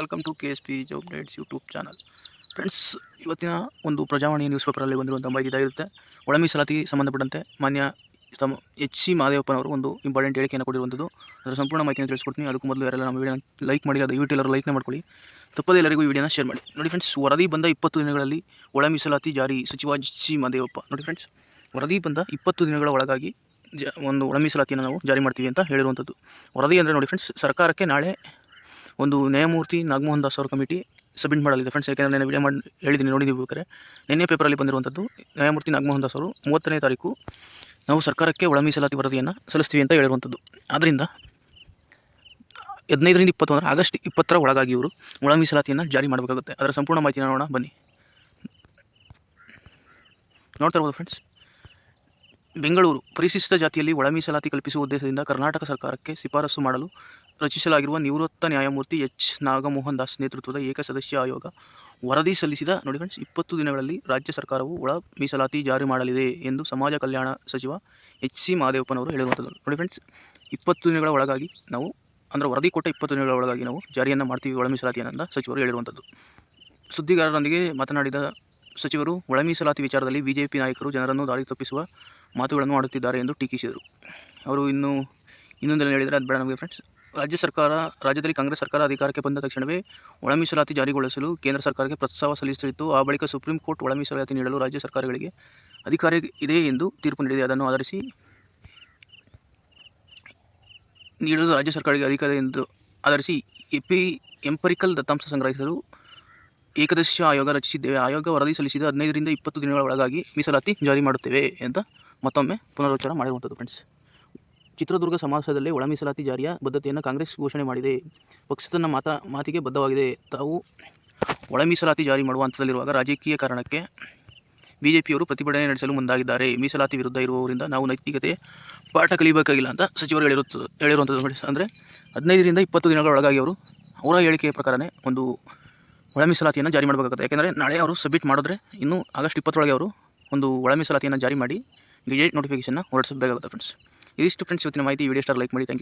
Welcome to K S P job dates YouTube channel friends ಇವತ್ತಿನ ಒಂದು Prajavani news ಪೇಪರಲ್ಲಿ ಬಂದಿರುವಂಥ ಮಾಹಿತಿ ಇದಾಗಿರುತ್ತೆ. ಒಳ ಮೀಸಲಾತಿ ಸಂಬಂಧಪಟ್ಟಂತೆ ಮಾನ್ಯ ತಮ್ಮ ಎಚ್ ಸಿ ಮಹದೇವಪ್ಪನವರು ಒಂದು ಇಂಪಾರ್ಟೆಂಟ್ ಹೇಳಿಕೆಯನ್ನು ಕೊಟ್ಟಿರುವಂಥದ್ದು. ಅದರ ಸಂಪೂರ್ಣ ಮಾಹಿತಿಯನ್ನು ತಿಳಿಸ್ಕೊಡ್ತೀನಿ. ಅದಕ್ಕೂ ಮೊದಲು ಯಾರೆಲ್ಲ ನಮ್ಮ ವಿಡಿಯೋನ ಲೈಕ್ ಮಾಡಿ, ಅದು ಯೂಟ್ಯೂಬ್ ಎಲ್ಲರೂ ಲೈಕ್ನ ಮಾಡ್ಕೊಳ್ಳಿ. ತಪ್ಪದೇ ಎಲ್ಲರಿಗೂ ವಿಡಿಯೋನ ಶೇರ್ ಮಾಡಿ. ನೋಡಿ ಫ್ರೆಂಡ್ಸ್ ವರದಿ ಬಂದ ಇಪ್ಪತ್ತು ದಿನಗಳಲ್ಲಿ ಒಳ ಮೀಸಲಾತಿ ಜಾರಿ ಸಚಿವ ಎಚ್ ಸಿ ಮಹದೇವಪ್ಪ ನೋಡಿ ಫ್ರೆಂಡ್ಸ್ ವರದಿ ಬಂದ ಇಪ್ಪತ್ತು ದಿನಗಳ ಒಳಗಾಗಿ ಜ, ಒಂದು ಒಳ ಮೀಸಲಾತಿಯನ್ನು ನಾವು ಜಾರಿ ಮಾಡ್ತೀವಿ ಅಂತ ಹೇಳಿರುವಂಥದ್ದು. ವರದಿ ಅಂದರೆ ನೋಡಿ ಫ್ರೆಂಡ್ಸ್ ಸರ್ಕಾರಕ್ಕೆ ನಾಳೆ ಒಂದು ನ್ಯಾಯಮೂರ್ತಿ ನಾಗಮೋಹನ್ ದಾಸ್ ಅವರ ಕಮಿಟಿ ಸಬ್ಮಿಟ್ ಮಾಡಲಿದೆ. ಫ್ರೆಂಡ್ಸ್ ಯಾಕೆಂದರೆ ನಾನು ವಿಡಿಯೋ ಮಾಡಿ ಹೇಳಿದ್ದೀನಿ ನೋಡಿದ್ದೀವಿ ಬೇಕಾದ್ರೆ. ನಿನ್ನೆ ಪೇಪರಲ್ಲಿ ಬಂದಿರುವಂಥದ್ದು, ನ್ಯಾಯಮೂರ್ತಿ ನಾಗಮೋಹನ್ ದಾಸ್ ಅವರು ಮೂವತ್ತನೇ ತಾರೀಕು ನಾವು ಸರ್ಕಾರಕ್ಕೆ ಒಳ ಮೀಸಲಾತಿ ವರದಿಯನ್ನು ಸಲ್ಲಿಸ್ತೀವಿ ಅಂತ ಹೇಳಿರುವಂಥದ್ದು. ಆದ್ದರಿಂದ ಹದಿನೈದರಿಂದ ಇಪ್ಪತ್ತು ಅಂದರೆ ಆಗಸ್ಟ್ ಇಪ್ಪತ್ತರ ಒಳಗಾಗಿ ಇವರು ಒಳ ಮೀಸಲಾತಿಯನ್ನು ಜಾರಿ ಮಾಡಬೇಕಾಗುತ್ತೆ. ಅದರ ಸಂಪೂರ್ಣ ಮಾಹಿತಿ ನೋಡೋಣ, ಬನ್ನಿ. ನೋಡ್ತಾ ಇರ್ಬೋದು ಫ್ರೆಂಡ್ಸ್ ಬೆಂಗಳೂರು ಪರಿಶಿಷ್ಟ ಜಾತಿಯಲ್ಲಿ ಒಳ ಮೀಸಲಾತಿ ಕಲ್ಪಿಸುವ ಉದ್ದೇಶದಿಂದ ಕರ್ನಾಟಕ ಸರ್ಕಾರಕ್ಕೆ ಶಿಫಾರಸು ಮಾಡಲು ರಚಿಸಲಾಗಿರುವ ನಿವೃತ್ತ ನ್ಯಾಯಮೂರ್ತಿ ಎಚ್. ನಾಗಮೋಹನ್ ದಾಸ್ ನೇತೃತ್ವದ ಏಕಸದಸ್ಯ ಆಯೋಗ ವರದಿ ಸಲ್ಲಿಸಿದ ನೋಡಿ ಫ್ರೆಂಡ್ಸ್ ಇಪ್ಪತ್ತು ದಿನಗಳಲ್ಲಿ ರಾಜ್ಯ ಸರ್ಕಾರವು ಒಳ ಮೀಸಲಾತಿ ಜಾರಿ ಮಾಡಲಿದೆ ಎಂದು ಸಮಾಜ ಕಲ್ಯಾಣ ಸಚಿವ ಎಚ್. ಸಿ. ಮಹದೇವಪ್ಪನವರು ಹೇಳುವಂಥದ್ದು. ನೋಡಿ ಫ್ರೆಂಡ್ಸ್ ಇಪ್ಪತ್ತು ದಿನಗಳ ಒಳಗಾಗಿ ನಾವು, ಅಂದರೆ ವರದಿ ಕೊಟ್ಟ ಇಪ್ಪತ್ತು ದಿನಗಳ ಒಳಗಾಗಿ ನಾವು ಜಾರಿಯನ್ನು ಮಾಡ್ತೀವಿ ಒಳ ಮೀಸಲಾತಿಯನ್ನು ಸಚಿವರು ಹೇಳಿರುವಂಥದ್ದು. ಸುದ್ದಿಗಾರರೊಂದಿಗೆ ಮಾತನಾಡಿದ ಸಚಿವರು, ಒಳ ಮೀಸಲಾತಿ ವಿಚಾರದಲ್ಲಿ ಬಿಜೆಪಿ ನಾಯಕರು ಜನರನ್ನು ದಾರಿ ತಪ್ಪಿಸುವ ಮಾತುಗಳನ್ನು ಆಡುತ್ತಿದ್ದಾರೆ ಎಂದು ಟೀಕಿಸಿದರು. ಅವರು ಇನ್ನು ಇನ್ನೊಂದೆಲ್ಲ ಹೇಳಿದರೆ ಅದು ಬೇಡ ನಮಗೆ ಫ್ರೆಂಡ್ಸ್ ರಾಜ್ಯ ಸರ್ಕಾರ, ರಾಜ್ಯದಲ್ಲಿ ಕಾಂಗ್ರೆಸ್ ಸರ್ಕಾರ ಅಧಿಕಾರಕ್ಕೆ ಬಂದ ತಕ್ಷಣವೇ ಒಳ ಮೀಸಲಾತಿ ಜಾರಿಗೊಳಿಸಲು ಕೇಂದ್ರ ಸರ್ಕಾರಕ್ಕೆ ಪ್ರಸ್ತಾವ ಸಲ್ಲಿಸಿತ್ತು. ಆ ಬಳಿಕ ಸುಪ್ರೀಂ ಕೋರ್ಟ್ ಒಳ ಮೀಸಲಾತಿ ನೀಡಲು ರಾಜ್ಯ ಸರ್ಕಾರಗಳಿಗೆ ಅಧಿಕಾರ ಇದೆ ಎಂದು ತೀರ್ಪು ನೀಡಿದೆ. ಅದನ್ನು ಆಧರಿಸಿ ನೀಡಲು ರಾಜ್ಯ ಸರ್ಕಾರಕ್ಕೆ ಅಧಿಕಾರ ಎಂದು ಆಧರಿಸಿ ಎಪಿ, ಎಂಪರಿಕಲ್ ದತ್ತಾಂಶ ಸಂಗ್ರಹಿಸಲು ಏಕದಶ ಆಯೋಗ ರಚಿಸಿದ್ದೇವೆ. ಆಯೋಗ ವರದಿ ಸಲ್ಲಿಸಿದ ಹದಿನೈದರಿಂದ ಇಪ್ಪತ್ತು ದಿನಗಳ ಒಳಗಾಗಿ ಮೀಸಲಾತಿ ಜಾರಿ ಮಾಡುತ್ತೇವೆ ಅಂತ ಮತ್ತೊಮ್ಮೆ ಪುನರುಚ್ಚಾರ ಮಾಡಿರುವಂಥದ್ದು ಫ್ರೆಂಡ್ಸ್ ಚಿತ್ರದುರ್ಗ ಸಮಾವೇಶದಲ್ಲಿ ಒಳ ಮೀಸಲಾತಿ ಜಾರಿಯ ಬದ್ಧತೆಯನ್ನು ಕಾಂಗ್ರೆಸ್ ಘೋಷಣೆ ಮಾಡಿದೆ. ಪಕ್ಷ ತನ್ನ ಮಾತ, ಮಾತಿಗೆ ಬದ್ಧವಾಗಿದೆ. ತಾವು ಒಳ ಮೀಸಲಾತಿ ಜಾರಿ ಮಾಡುವ ಹಂತದಲ್ಲಿರುವಾಗ ರಾಜಕೀಯ ಕಾರಣಕ್ಕೆ ಬಿಜೆಪಿಯವರು ಪ್ರತಿಭಟನೆ ನಡೆಸಲು ಮುಂದಾಗಿದ್ದಾರೆ. ಮೀಸಲಾತಿ ವಿರುದ್ಧ ಇರುವವರಿಂದ ನಾವು ನೈತಿಕತೆ ಪಾಠ ಕಲಿಬೇಕಾಗಿಲ್ಲ ಅಂತ ಸಚಿವರು ಹೇಳಿರುತ್ತ ಹೇಳಿರುವಂಥದ್ದು ಅಂದರೆ ಹದಿನೈದರಿಂದ ಇಪ್ಪತ್ತು ದಿನಗಳ ಒಳಗಾಗಿ ಅವರು ಅವರ ಹೇಳಿಕೆಯ ಪ್ರಕಾರನೇ ಒಂದು ಒಳ ಮೀಸಲಾತಿಯನ್ನು ಜಾರಿ ಮಾಡಬೇಕಾಗುತ್ತೆ. ಯಾಕೆಂದರೆ ನಾಳೆ ಅವರು ಸಬ್ಮಿಟ್ ಮಾಡಿದ್ರೆ ಇನ್ನೂ ಆಗಸ್ಟ್ ಇಪ್ಪತ್ತರೊಳಗೆ ಅವರು ಒಂದು ಒಳ ಮೀಸಲಾತಿಯನ್ನು ಜಾರಿ ಮಾಡಿ ಗೆಜೆಟ್ ನೋಟಿಫಿಕೇಷನ್ನ ಹೊರಡಿಸಬೇಕಾಗುತ್ತೆ ಫ್ರೆಂಡ್ಸ್ ಇದಿಷ್ಟು ಫ್ರೆಂಡ್ಸ್ ಇವತ್ತಿನ ಮಾಹಿತಿ ವಿಡಿಯೋ ಸ್ಟಾರ್ ಲೈಕ್ ಮಾಡಿ ಥ್ಯಾಂಕ್ ಯು